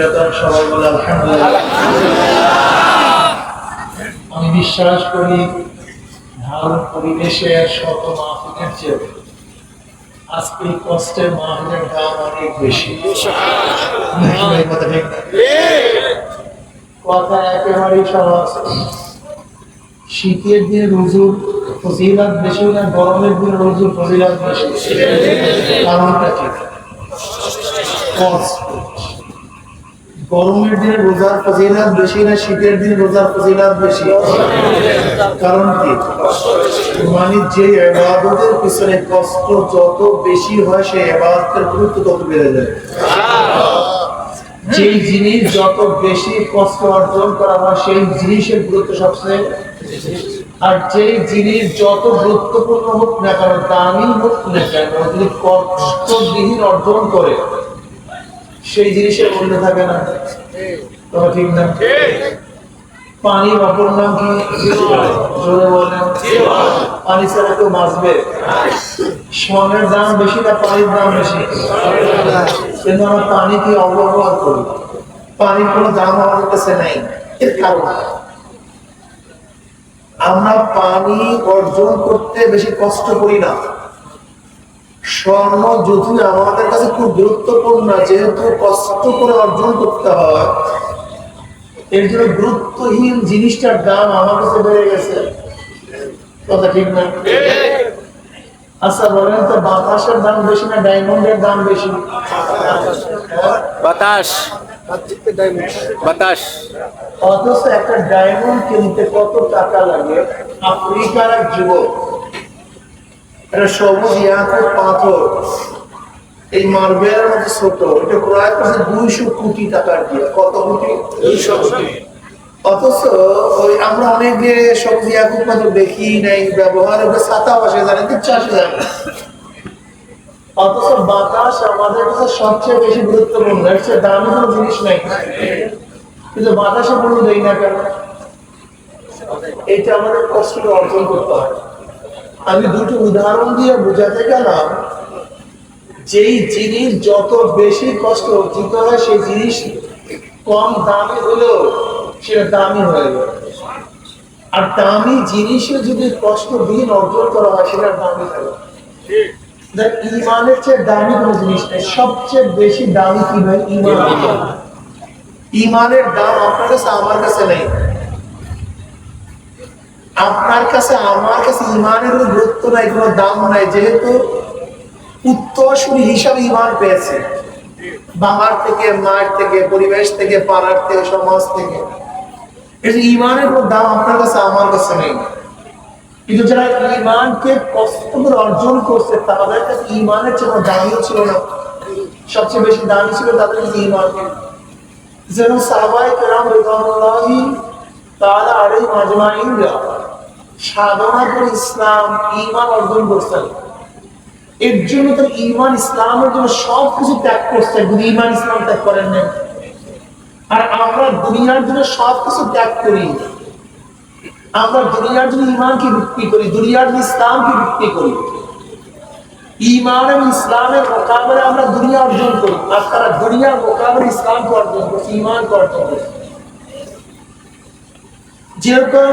প্রিয়তম সবাই বলে আলহামদুলিল্লাহ। আমি বিশ্বাস করি ভালো পরিবেশের শত মাহফিলের চেয়ে আজকে এই কষ্টের মাহফিলের দাম অনেক বেশি। কথা কথা একেবারেই সহজ। শীতের দিনে রুজুর ফজিলাত বেশি না গরমের দিনে রুজুর ফজিলাত বেশি। কারণটা কি? কষ্ট। গরমের দিনে রোজার ফজিলাত বেশি না শীতের দিনে রোজার ফজিলাত বেশি? কারণ কি? মানে যে এবাদতের পিছনে কষ্ট যত বেশি হয় সেই এবাদতের গুরুত্ব তত বেড়ে যায়। যেই জিনিস যত বেশি কষ্ট অর্জন করা হয় সেই জিনিসের গুরুত্ব সবচেয়ে আর যেই জিনিস যত গুরুত্বপূর্ণ হোক না কেন দামি হোক না কেন যদি কষ্টবিহীন অর্জন করে সেই জিনিসের মূল্য থাকে না। তবে ঠিক না? পানির অপর নাম কি? পানি ছাড়া কেউ বাঁচবে? সোনের দাম বেশি না পানির দাম বেশি? কিন্তু আমরা পানি কি অব্যবহার করি? পানির কোনো দাম আমাদের কাছে নাই। এর কারণ আমরা পানি অর্জন করতে বেশি কষ্ট করি না। স্বর্ণ যদিও আমাদের কাছে খুব গুরুত্বপূর্ণ যেহেতু কষ্ট করে অর্জন করতে হয় এর জন্য গুরুত্বহীন জিনিসটার দাম আমার কাছে বেড়ে গেছে। কথা ঠিক না? আচ্ছা বলেন তো বাতাসের দাম বেশি না ডায়মন্ডের দাম বেশি? বাতাস। বাতাস। অথচ একটা ডায়মন্ড কিনতে কত টাকা লাগে? আফ্রিকার যুবক এটা সবুজ ইয়াকুত পাথর। এই মার্বেলের মতো ছোট। এটা ক্রয় করছে দুইশো কোটি টাকার দিয়ে। কত কোটি? দুইশো কোটি। অথচ ওই আমরা অনেক যে সবুজ দেখি নাই ব্যবহার ওটা ছাতা বসে জানেন তো চাষে জানে অথচ বাতাস আমাদের কাছে সবচেয়ে বেশি গুরুত্বপূর্ণ। চেয়ে দামি কোনো জিনিস নাই। কিন্তু বাতাসে মূল্য দেই না কেন? এটা আমাদের কষ্ট করে অর্জন করতে হয়। আমি দুটো উদাহরণ দিয়ে বোঝাতে গেলাম যেই জিনিস যত বেশি কষ্ট অর্জিত হয় সেই জিনিস কম দামি হলেও সেটা দামি হয়ে যায়। আর দামি জিনিসে যদি কষ্টবিহীন অর্জন করা হয় সেটা দামি থাকে দেখ ইমানের চেয়ে দামি কোনো জিনিস নেই। সবচেয়ে বেশি দামি কি ভাই? ইমান। ইমানের দাম আপনার কাছে আমার কাছে নেই। আপনার কাছে, আমার কাছে ইমানের গুরুত্ব নাই, কোনো দাম নাই, যেহেতু উত্তরসূরি হিসাবে ইমান পেয়েছে। বাবার থেকে, মায়ের থেকে, পরিবেশ থেকে, পাড়ার থেকে, সমাজ থেকে। এই ইমানের কোনো দাম আপনার কাছে, আমার কাছে নেই। কিন্তু যারা ইমানকে কষ্ট করে অর্জন করছে, তাদের কাছে ইমানের কোনো দামিও ছিল না। সবচেয়ে বেশি দামি ছিল তাদের কাছে ইমান। যেন সাহাবাই কেরাম আজমাইনরা সাধনা করে ইসলাম ইমান অর্জন করছেন এর জন্য তার ইমান ইসলামের জন্য সব কিছু ত্যাগ করছেন যদি ইমান ইসলাম ত্যাগ করেন না আর আমরা দুনিয়ার জন্য সব কিছু ত্যাগ করি। আমরা দুনিয়ার জন্য ইমানকে বিক্রি করি, দুনিয়ার জন্য ইসলামকে বিক্রি করি। ইমান এবং ইসলামের মোকাবেলা আমরা দুনিয়া অর্জন করি। আর তারা দুনিয়ার মোকাবেলা ইসলামকে অর্জন করছে ইমানকে অর্জন করছে। যেরকম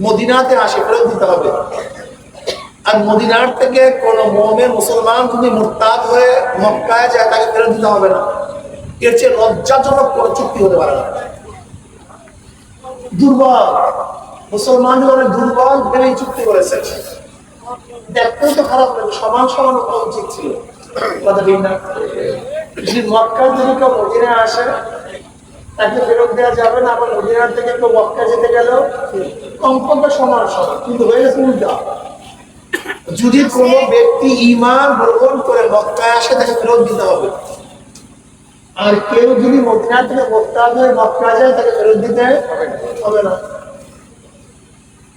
মদিনাতে আসে, ফেরত দিতে হবে। আর মদিনার থেকে কোন মোমের মুসলমান যদি মুরতাদ হয়ে মক্কায় যায়, তাকে ফেরত দিতে হবে না। এর চেয়ে লজ্জাজনক কোন চুক্তি হতে পারে না। দুর্বল। মুসলমান অনেক দুর্বল ভেবে চুক্তি করেছে। দেখতেও তো খারাপ লাগে, সমান সমান উচিত ছিল। কথা ঠিক না। যদি মক্কা যদি কেউ মদিনায় আসে তাকে ফেরত দেওয়া যাবে না, আবার মদিনার থেকে কেউ মক্কা যেতে গেলেও কমপক্ষে সমান সমান। কিন্তু হয়ে গেছে উল্টা। যদি কোনো ব্যক্তি ইমান গ্রহণ করে মক্কায় আসে, তাকে ফেরত দিতে হবে। আর কেউ যদি মদিনা থেকে মক্কা হয়ে মক্কা যায়, তাকে ফেরত দিতে হবে না।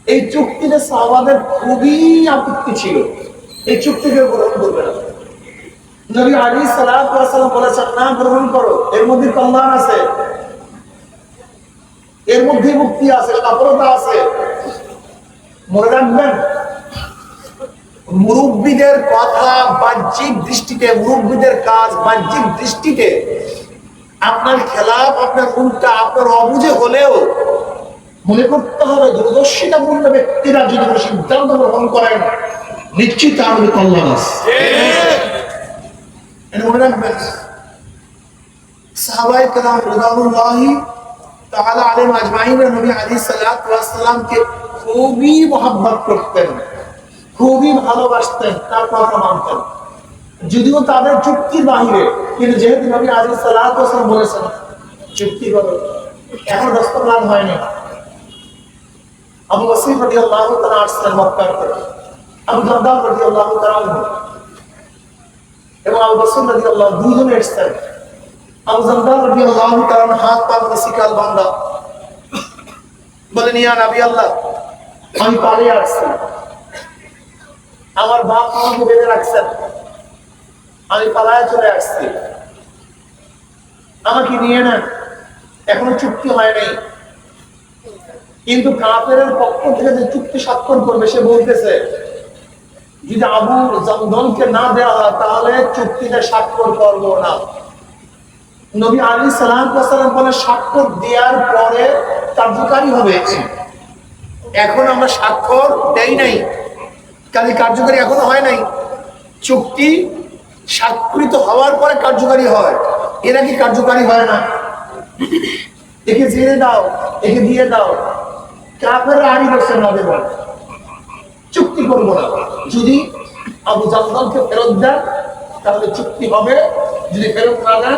এই চুক্তিতে সাহাবাদের খুবই আপত্তি ছিল। এই চুক্তিকে গ্রহণ করবে না। নবী আলী সালাম বলেছেন, না গ্রহণ করো, এর মধ্যে কল্যাণ আছে। এর মধ্যে মুক্তি আছে সফলতা আছে। মনে রাখবেন, মুরব্বীদের কথা বাহ্যিক দৃষ্টিতে, মুরব্বীদের কাজ বাহ্যিক দৃষ্টিতে আপনার খেলাফ আপনার উল্টা, আপনার অবুঝে হলেও মনে করতে হবে দূরদর্শিতাপূর্ণ ব্যক্তিরা যদি কোনো সিদ্ধান্ত গ্রহণ করেন, নিশ্চিত মধ্যে কল্যাণ আছে। মনে রাখবেন। সাহাবাই কালাম রিদাউল্লাহি তাআলা আলাইহিম আজমাইন নবী ওয়াস সালামকে খুবই মহব্বত করতেন, খুবই ভালোবাসতেন তার কথা মানতেন। যদিও তাদের চুক্তির বাহিরে, কিন্তু যেহেতু নবী ওয়াস সালাম বলেছেন চুক্তি করো এখন দস্তরলাভ হয়নি। আবু বসির রাদিয়াল্লাহু তাআলা আসছেন মক্কা থেকে আবু জারদা রাদিয়াল্লাহু তাআলা এবং আবু বসর রাজি আল্লাহ দুইজনে এসছেন। আমাকে নিয়ে নেন। এখনও চুক্তি হয় নাই। কিন্তু কাপের পক্ষ থেকে যে চুক্তি স্বাক্ষর করবে, সে বলতেছে, যদি আবু জমদনকে না দেওয়া হয়, তাহলে চুক্তিতে স্বাক্ষর করব না। নবী আলী সালাম বলে, স্বাক্ষর দেওয়ার পরে কার্যকারী হবে। এখন আমরা স্বাক্ষর দেই নাই। কাজে কার্যকারী এখনও হয় নাই। চুক্তি স্বাক্ষরিত হওয়ার পরে কার্যকারী হয়। এরা কি কার্যকারী হয় না? একে জেনে দাও, একে দিয়ে দাও। কাফের আড়ি বসে না দেবেন চুক্তি করব না। যদি আবু জামদানকে ফেরত দেন, তাহলে চুক্তি হবে। যদি ফেরত না দেন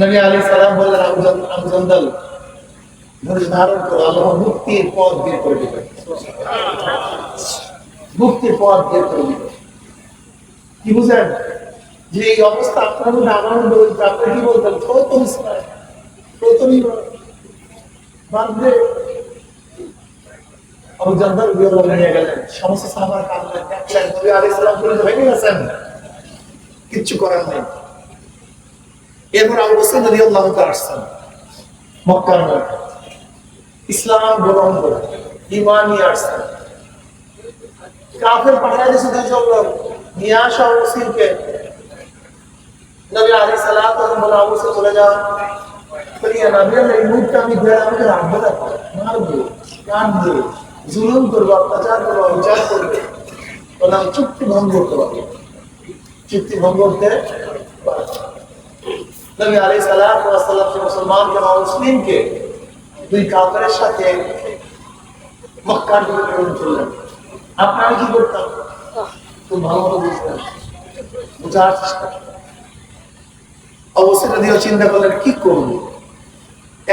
নবী আলী সালাম বললেন আবু জান্দাল ধারণ করো আল্লাহ মুক্তির পথ বের করে দিবে মুক্তির পথ বের করে দিবে কি বুঝেন যে এই অবস্থা আপনার মধ্যে আমার হয়েছে, আপনি কি বলতেন প্রথম প্রথমই বিয়াল্লাহ নিয়ে গেলেন। সমস্ত দেখলেন নবী আলাইহিস সালাম বলে ভেঙে গেছেন কিচ্ছু করার নেই। এরপর আবু বসর রাদিয়াল্লাহু তাআলা আসছেন মক্কার মধ্যে ইসলাম গ্রহণ করে, ঈমান নিয়ে আসছেন কাফের পাঠায় দিয়েছে দুইজন লোক। নিয়ে আসা আবু বসরকে নবী আলাইহিস সালাতু ওয়াস বলে, আবু বসর চলে যাও। বলিয়া নবী আল্লাহ এই মুহূর্তে আমি বের আমাকে রাখব না। মারবো, কাঁদবো, জুলুম করব, অত্যাচার করব বিচার করবে। বললাম, চুক্তি ভঙ্গ করতে পারব। চুক্তি ভঙ্গ করতে পারব। নবী আলী সাল্লাম মুসলমান কেন মুসলিমকে দুই কাপড়ের সাথে মক্কার দিকে প্রেরণ করলেন? আপনারা কি করতাম খুব ভালো বোঝার চেষ্টা অবশ্যই চিন্তা করলেন, কি করব?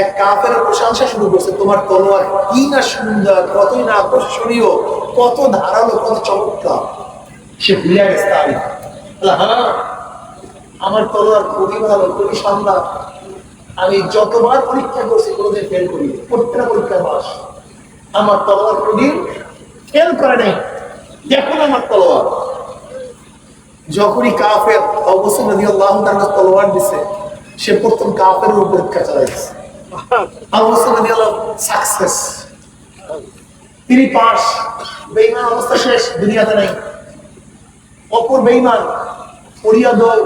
এক কাপের প্রশংসা শুরু করছে, তোমার তলোয়ার কি না সুন্দর, কতই না আকর্ষণীয়, কত ধারালো, কত চমৎকার। সে ভুলে গেছে তাই হ্যাঁ আমার তলোয়ার খুবই ভালো, খুবই সামলা আমি যতবার পরীক্ষা করছি, কোনোদিন ফেল করি প্রত্যেকটা পরীক্ষা পাস। আমার তলোয়ার কোনোদিন ফেল করে নাই। দেখুন আমার তলোয়ার। যখনই কাফের অবশ্যই নদী আল্লাহ তার তলোয়ার দিছে, সে প্রথম কাফের উপর পরীক্ষা চালাইছে। অবস্থা নদী আল্লাহ সাকসেস তিনি পাস। বেইমান অবস্থা শেষ, দুনিয়াতে নেই। অপর বেইমান পড়িয়া দৌড়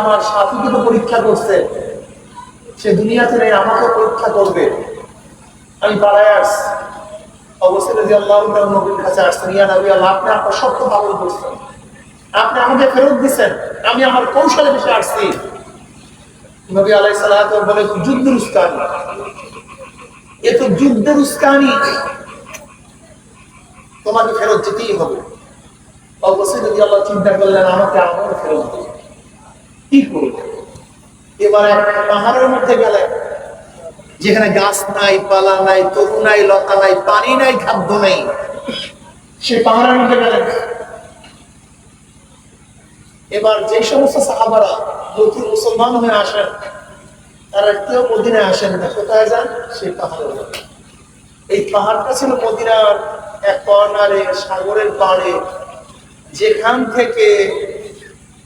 আমার পরীক্ষা করছে। সে দুনিয়াতে নেই আমাকে পরীক্ষা করবে। আমি অবশ্যই নবীর কাছে আসছেন ইয়া নবী আল্লাহ, আপনি আপনার সত্য করছেন। আপনি আমাকে ফেরত দিচ্ছেন আমি আমার কৌশলে বসে আসছি। নবী আলাই বলে যুদ্ধের উস্কানি। এ তো যুদ্ধের উস্কানি। তোমাকে ফেরত যেতেই হবে। অবশ্যই যদি আল্লাহ চিন্তা করলেন, আমাকে আমার ফেরত কি করবে? এবার পাহাড়ের মধ্যে গেলেন যেখানে গাছ নাই, পালা নাই, তরু নাই, লতা নাই, পানি নাই, খাদ্য নেই সে পাহাড়ের মধ্যে গেলেন এবার যে সমস্ত সাহাবারা নতুন মুসলমান হয়ে আসেন, তারা কেউ মদিনায় আসেন না, কোথায় যান? সেই পাহাড়ে যান। এই পাহাড়টা ছিল মদিনার এক কর্নারে, সাগরের পাড়ে যেখান থেকে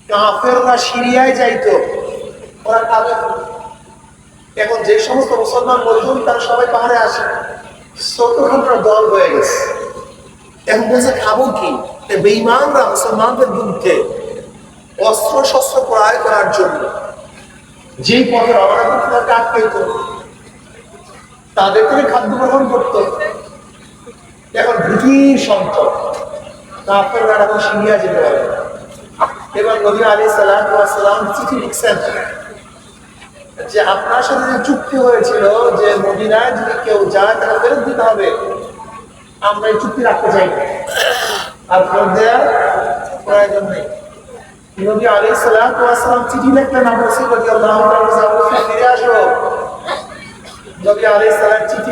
কাফেররা সিরিয়ায় যাইতো, ওরা কাবে এখন যে সমস্ত মুসলমান মজুর তারা সবাই পাহাড়ে আসে। ছোটখাটো দল হয়ে গেছে। এখন বলছে, খাব কি? তো বেঈমানরা মুসলমানদের বিরুদ্ধে অস্ত্র শস্ত্র ক্রয় করার জন্য যেই পথে রওনা করতে কাঠ পেত। তাদের থেকে খাদ্য গ্রহণ করত। এখন ভীতির সংকট সিরিয়া যেতে পারে। এবার নবী আলী সালাম চিঠি লিখছেন। যে আপনার সাথে যে চুক্তি হয়েছিল যে মদিনায় যদি কেউ যায় তাহলে ফেরত দিতে হবে। আমরা এই চুক্তি রাখতে চাই। আর ফেরত দেওয়ার প্রয়োজন নেই। নবী আলী সালাম চিঠি লিখলেন আমরা ফিরে আসো। নবী আলী সালাম চিঠি